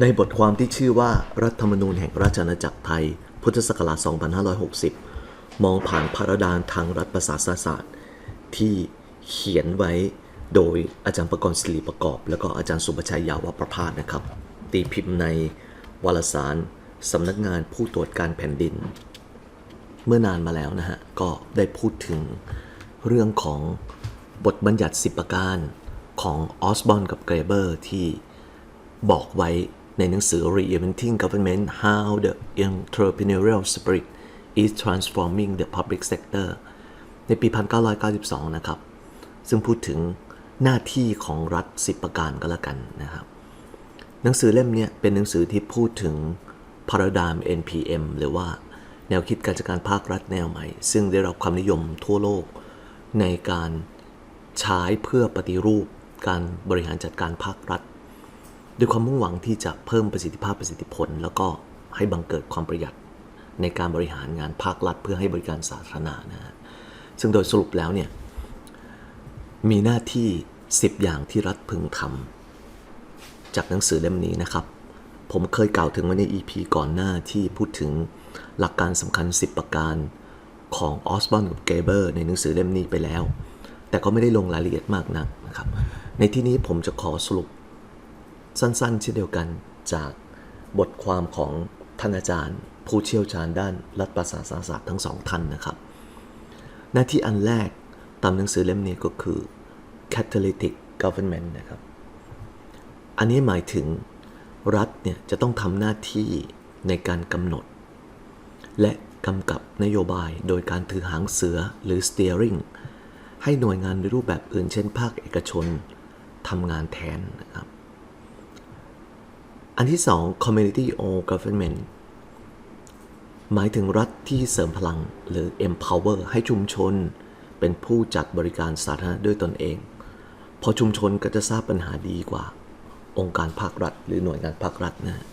ในบทความที่ชื่อว่ารัฐธรรมนูญแห่งราชอาณาจักรไทย พุทธศักราช 2560 มองผ่านพระดานทางรัฐประศาสนศาสตร์ ที่เขียนไว้โดยอาจารย์ประกรณ์ศิริประกอบ แล้วก็อาจารย์สุประชัยยาวประพาสนะครับ ตีพิมพ์ในวารสารสำนักงานผู้ตรวจการแผ่นดิน เมื่อนานมาแล้วนะฮะ ก็ได้พูดถึงเรื่องของบทบัญญัติ 10 ประการของออสบอนกับเกรเบอร์ที่บอกไว้ ในหนังสือ Reinventing Government How the Entrepreneurial Spirit is Transforming the Public Sector ในปี 1992 นะครับ ซึ่งพูดถึงหน้าที่ของรัฐ 10 ประการก็แล้วกันนะครับ หนังสือเล่มนี้เป็นหนังสือที่พูดถึง Paradigm NPM หรือว่าแนวคิดการจัดการภาครัฐแนวใหม่ ซึ่งได้รับความนิยมทั่วโลก ในการใช้เพื่อปฏิรูปการบริหารจัดการภาครัฐ ด้วยความมุ่งหวังที่จะเพิ่มประสิทธิภาพประสิทธิผล แล้วก็ให้บังเกิดความประหยัดในการบริหารงานภาครัฐเพื่อให้บริการสาธารณะนะฮะซึ่งโดยสรุปแล้วเนี่ยมีหน้าที่ 10 อย่างที่รัฐพึงทำจากหนังสือเล่มนี้นะครับ ผมเคยกล่าวถึงไว้ใน EP ก่อนหน้าที่พูดถึงหลักการสำคัญ 10 ประการของออสบอนกับเกเบอร์ในหนังสือเล่มนี้ไปแล้ว แต่ก็ไม่ได้ลงรายละเอียดมากนักนะครับ ในที่นี้ผมจะขอสรุป สั้นๆเช่นเดียวกันจากบทความของท่านอาจารย์ ผู้เชี่ยวชาญด้านรัฐประศาสนศาสตร์ทั้งสองท่านนะครับ หน้าที่อันแรกตามหนังสือเล่มนี้ก็คือ catalytic government นะครับ อันนี้หมายถึงรัฐเนี่ยจะต้องทำหน้าที่ในการกำหนด และกำกับนโยบายโดยการถือหางเสือหรือ steering ให้หน่วยงานในรูปแบบอื่นเช่นภาคเอกชนทำงานแทนนะครับ อันที่สอง community owned government หมายถึงรัฐที่เสริมพลังหรือ empower ให้ชุมชน เป็นผู้จัดบริการสาธารณะด้วยตนเอง พอชุมชนก็จะทราบปัญหาดีกว่า องค์การภาครัฐ หรือหน่วยงานภาครัฐนะ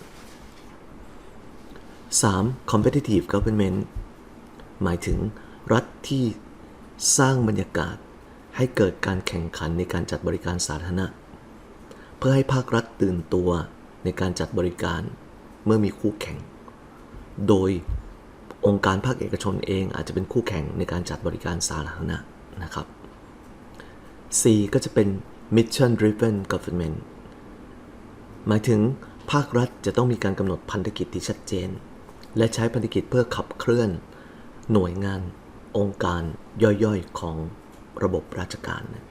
3. competitive government หมายถึงรัฐที่สร้างบรรยากาศให้เกิดการแข่งขันในการจัดบริการสาธารณะ เพื่อให้ภาครัฐตื่นตัว ในการจัดบริการเมื่อมีคู่แข่ง โดยองค์การภาคเอกชนเองอาจจะเป็นคู่แข่งในการจัดบริการสาธารณะนะครับ 4. ก็จะเป็น mission driven government หมายถึงภาครัฐจะต้องมีการกำหนดพันธกิจที่ชัดเจน และใช้พันธกิจเพื่อขับเคลื่อน หน่วยงาน องค์การย่อยๆของระบบราชการนะ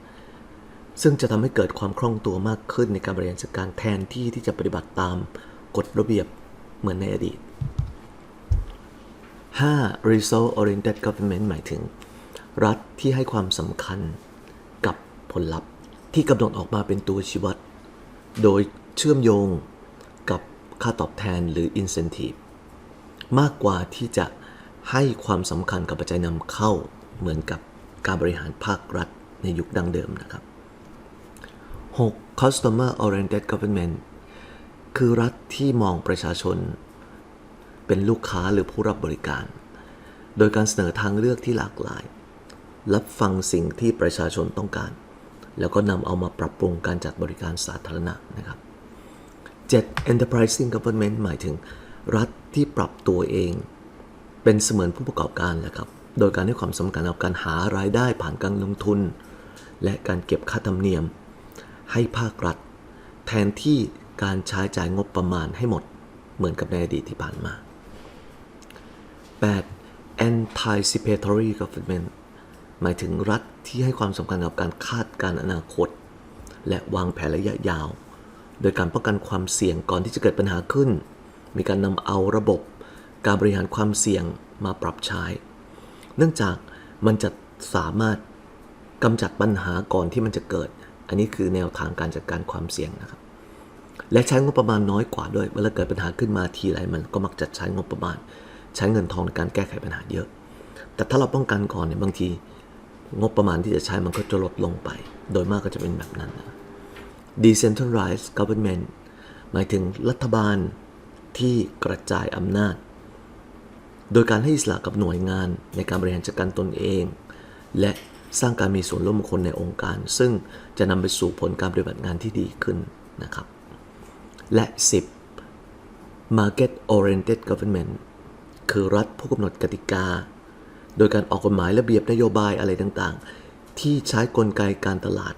ซึ่งจะทำให้เกิดความคล่องตัวมากขึ้นในการบริหารจัดการแทนที่ที่จะปฏิบัติตามกฎระเบียบเหมือนในอดีต 5. result oriented government หมายถึง รัฐที่ให้ความสำคัญกับผลลัพธ์ที่กำหนดออกมาเป็นตัวชี้วัด โดยเชื่อมโยงกับค่าตอบแทนหรือ incentive มากกว่าที่จะให้ความสำคัญกับปัจจัยนำเข้าเหมือนกับการบริหารภาครัฐในยุคดังเดิมนะครับ 6. customer oriented government คือรัฐที่มองประชาชน เป็นลูกค้าหรือผู้รับบริการ โดยการเสนอทางเลือกที่หลากหลาย รับฟังสิ่งที่ประชาชนต้องการ แล้วก็นำเอามาปรับปรุงการจัดบริการสาธารณะนะครับ 7. enterprising government หมายถึง รัฐที่ปรับตัวเอง เป็นเสมือนผู้ประกอบการแหละครับ โดยการให้ความสำคัญกับการหารายได้ผ่านการลงทุน และการเก็บค่าธรรมเนียม ให้ภาครัฐ แทนที่การใช้จ่ายงบประมาณให้หมด เหมือนกับในอดีตที่ผ่านมา 8. anticipatory government หมายถึงรัฐที่ให้ความสำคัญกับการคาดการณ์อนาคต และวางแผนระยะยาว โดยการป้องกันความเสี่ยงก่อนที่จะเกิดปัญหาขึ้น มีการนำเอาระบบ การบริหารความเสี่ยงมาปรับใช้ เนื่องจากมันจะสามารถกำจัดปัญหาก่อนที่มันจะเกิด อันนี้คือแนวทางการจัดการความเสี่ยงนะครับ และใช้งบประมาณน้อยกว่าด้วย เวลาเกิดปัญหาขึ้นมาทีไรมันก็มักจะใช้งบประมาณ ใช้เงินทองในการแก้ไขปัญหาเยอะ แต่ถ้าเราป้องกันก่อนเนี่ยบางทีงบประมาณที่จะใช้มันก็จะลดลงไป โดยมากก็จะเป็นแบบนั้นนะ decentralized government หมายถึงรัฐบาลที่กระจายอำนาจ โดยการให้อิสระกับหน่วยงานในการบริหารจัดการตนเอง และ สร้างการมีส่วนร่วมคนในองค์การ ซึ่งจะนำไปสู่ผลการปฏิบัติงานที่ดีขึ้นนะครับ และ 10 market oriented government คือรัฐผู้กำหนดกติกา โดยการออกกฎหมายระเบียบนโยบายอะไรต่างๆ ที่ใช้กลไกการตลาด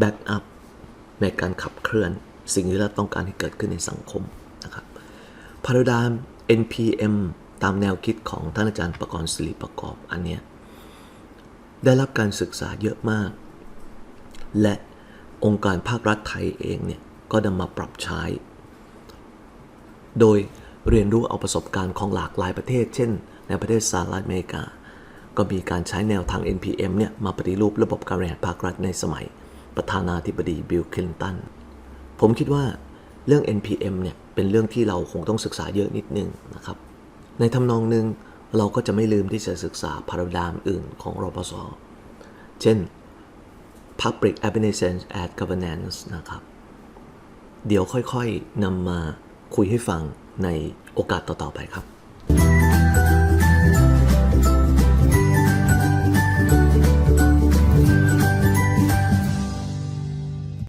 back up ในการขับเคลื่อน สิ่งที่เราต้องการให้เกิดขึ้นในสังคมนะครับพาราดาม NPM ตามแนวคิดของท่านอาจารย์ประกรณ์ศิริประกอบอันเนี้ย ได้รับการศึกษาเยอะมาก และองค์การภาครัฐไทยเองเนี่ยก็นำมาปรับใช้ โดยเรียนรู้เอาประสบการณ์ของหลากหลายประเทศ เช่น ในประเทศสหรัฐอเมริกา ก็มีการใช้แนวทาง NPM เนี่ยมาปฏิรูประบบการบริหารภาครัฐในสมัย ประธานาธิบดีบิลคลินตัน ผมคิดว่าเรื่อง NPM เนี่ยเป็นเรื่องที่เราคงต้องศึกษาเยอะนิดนึงนะครับ ในทำนองหนึ่ง เราก็จะไม่ลืมที่จะศึกษาพาราดามอื่นของรปสเช่น Public Administration and Governance นะครับ เดี๋ยวค่อยๆนำมาคุยให้ฟังในโอกาสต่อๆไปครับ